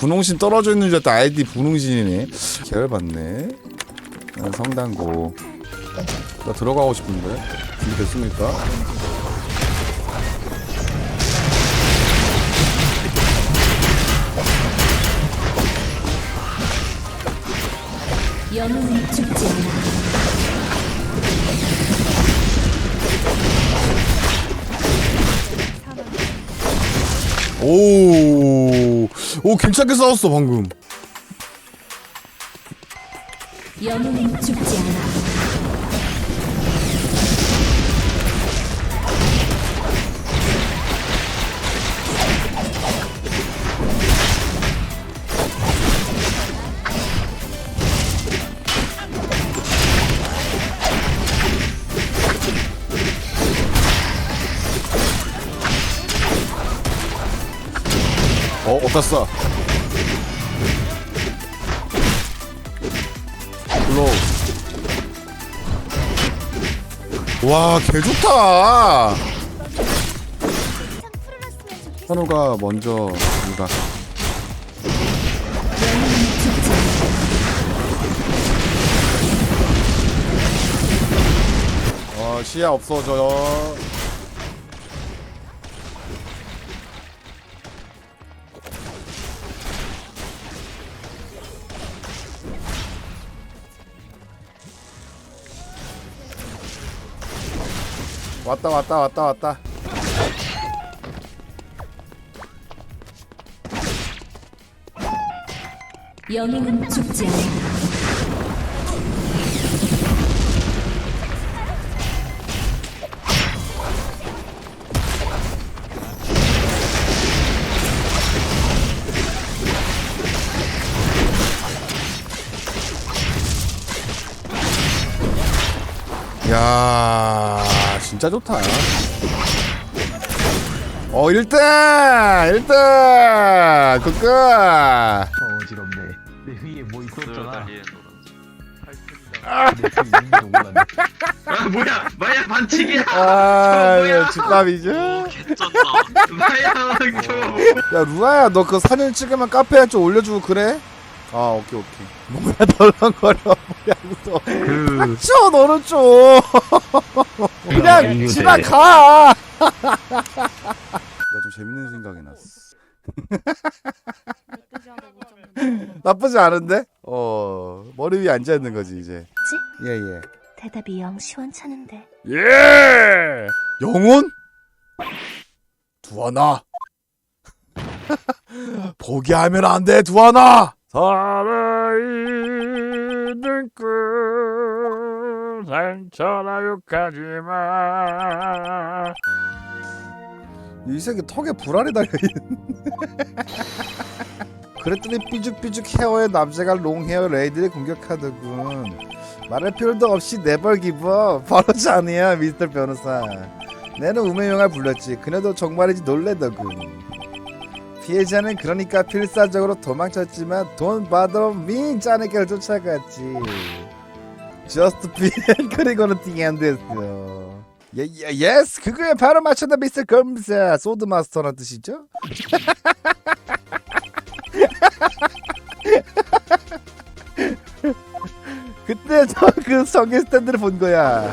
분홍신 떨어져 있는 줄 알았다. 아이디 분홍신이네. 계열받네. 난 성당고. 나 들어가고 싶은데 준비 됐습니까? 영웅은 죽지 않아. 오, 오 괜찮게 싸웠어 방금 영웅은 죽지 않아. 어 어디다 싸 블로우 와 개 좋다. 현우가 먼저 누가. 어 시야 없어져요 왔다 왔다 왔다 왔다 영웅은 죽지 않아. 야 진짜 좋다 어 1등 1등 굿굿 어, 어지럽네. 내 위에 뭐 있었잖아. 내 있는 거 몰랐네. 아 뭐야 마야 반칙이야. 아 뭐야? 이거 집밥이죠 개쩐다. 마야. 야 루아야 너 그 사진 찍으면 카페에 좀 올려주고 그래? 아 오케이 오케이 뭐야 덜렁거려 뭐야 너 그, 쳐 너는 좀 그냥 이거 집에 돼. 가. 나 좀 재밌는 생각이 났어. 나쁘지 않은데? 어 머리 위에 앉아 있는 거지 이제. 예예. 대답이 영 시원찮은데. 예. 영혼? 두하나. 포기하면 안 돼, 두하나. 살아있는 꿈 상처나 욕하지 마. 이 새끼 턱에 불알이 달려있는. 그랬더니 삐죽삐죽 헤어의 남자가 롱헤어 레이드를 공격하더군. 말할 필요도 없이 네벌 기버 바로 자네야 미스터 변호사 내는 우매영을 불렀지 그녀도 정말이지 놀래더군 피해자는 그러니까 필사적으로 도망쳤지만 돈 받으러 민 짜내기를 쫓아갔지. 저스트 피 그리고는 띵앤됐어. 예, 예, 예스 그거에 바로 맞췄다 미스터 검사! 소드마스터란 뜻이죠? 그때 저 그 성계 스탠드를 본 거야